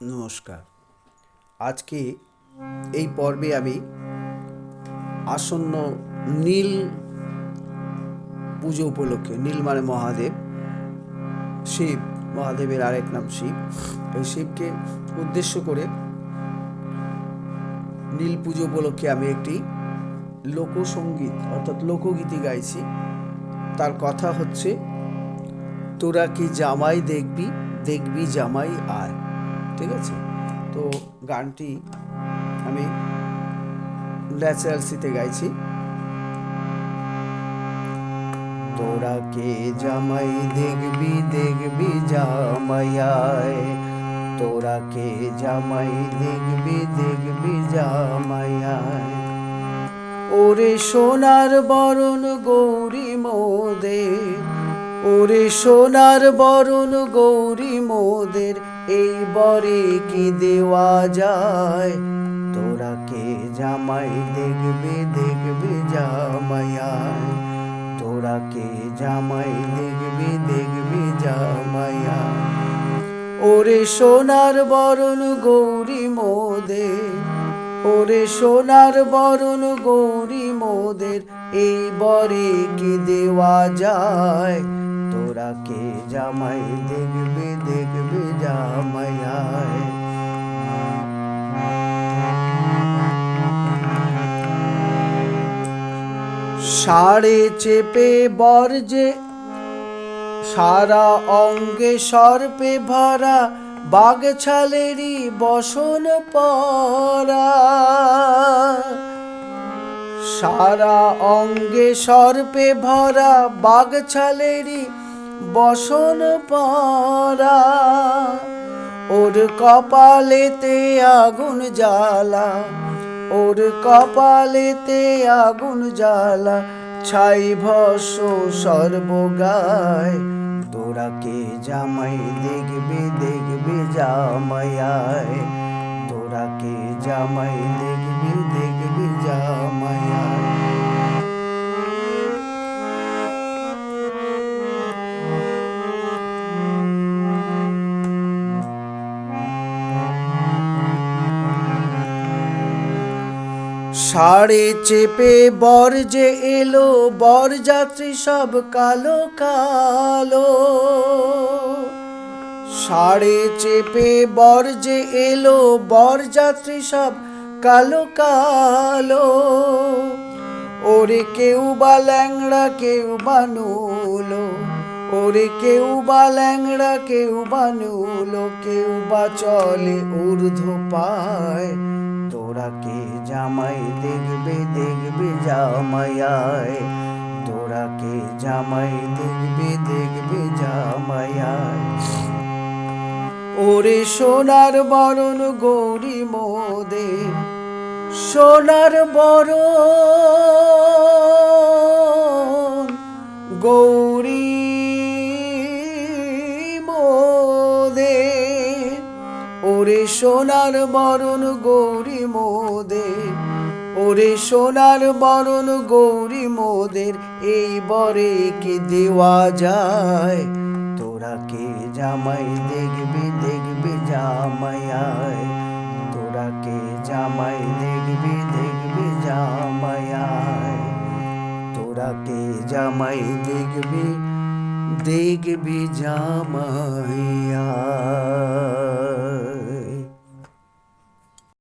নমস্কার। আজকে এই পর্বে আমি আসন্ন নীল পুজো উপলক্ষে, নীল মানে মহাদেব, শিব, মহাদেবের আরেক নাম শিব, এই শিবকে উদ্দেশ্য করে নীল পুজো উপলক্ষে আমি একটি লোকসঙ্গীত, অর্থাৎ লোকগীতি গাইছি। তার কথা হচ্ছে, তোরা কি জামাই দেখবি দেখবি জামাই আয় ঠিক আছে তো গানটি আমি ন্যাচারাল সিতে গাইছি। তোরা কে জামাই দেখবি দেখবি জামাই আয় তোরা কে জামাই দেখবি দেখবি জামাই ওরে সোনার বরণ গৌরী মোদের, ওরে সোনার বরণ গৌরী মোদের এই বরে কি দেওয়া যায়? তোরা কে জামাই দেখবে দেখবে জামাইয়ায় তোরা কে জামাই দেখবে দেখবে জামাইয়ায় ওরে সোনার বরণ গৌরী মোদের ওরে সোনার বরণ গৌরী মোদের, এই বরে কি দেওয়া যায়? তোরা কে জামাই? দেখবে দেখবে জামাইয়ায় সাড়ে চেপে বর যে, সারা অঙ্গে সর্পে ভরা বাঘ ছালেরই বসন পরা। সারা অঙ্গে সর্পে ভরা বাঘ ছালেরই বসন পরা, ওর কপালেতে আগুন জ্বালা, ওর কপালেতে আগুন জ্বালা, ছাই ভস্য সর্বগায়। তোরা কে জামাই দেখবে দেখবে জামাইয়ায়। তোরা কে জামাই দেখবি দেখবি জামাইয়ায়। সাড়ে চেপে বর যে এলো, বর যাত্রী সব কালো কালো। সাড়ে চেপে বর যে এলো, বর যাত্রী সব কালো কালো। ওরে কেউ বা ল্যাংড়া, কেউ বা নুলো। ওরে কেউ বা ল্যাংড়া, কেউ বা নুলো। কেউ বা চলে ঊর্ধ্ব পায় তোরা কে জামাই দেখবে দেখবে জামাইয়ায়। তোরা কে জামাই দেখবে দেখবে জামাইয়ায়। ওরে সোনার বরণ গৌরী মোদের সোনার বরণ গৌরী ওরে সোনার বরণ গৌরী মোদের, ওরে সোনার বরণ গৌরী মোদের, এই বরে কি দেওয়া যায়? তোরা কে জামাই দেখবি দেখবি জামায়ায় তোরা কে জামাই দেখবি দেখবি জামায়ায় তোরা কে জামাই দেখবি দেখবি জামাইয়া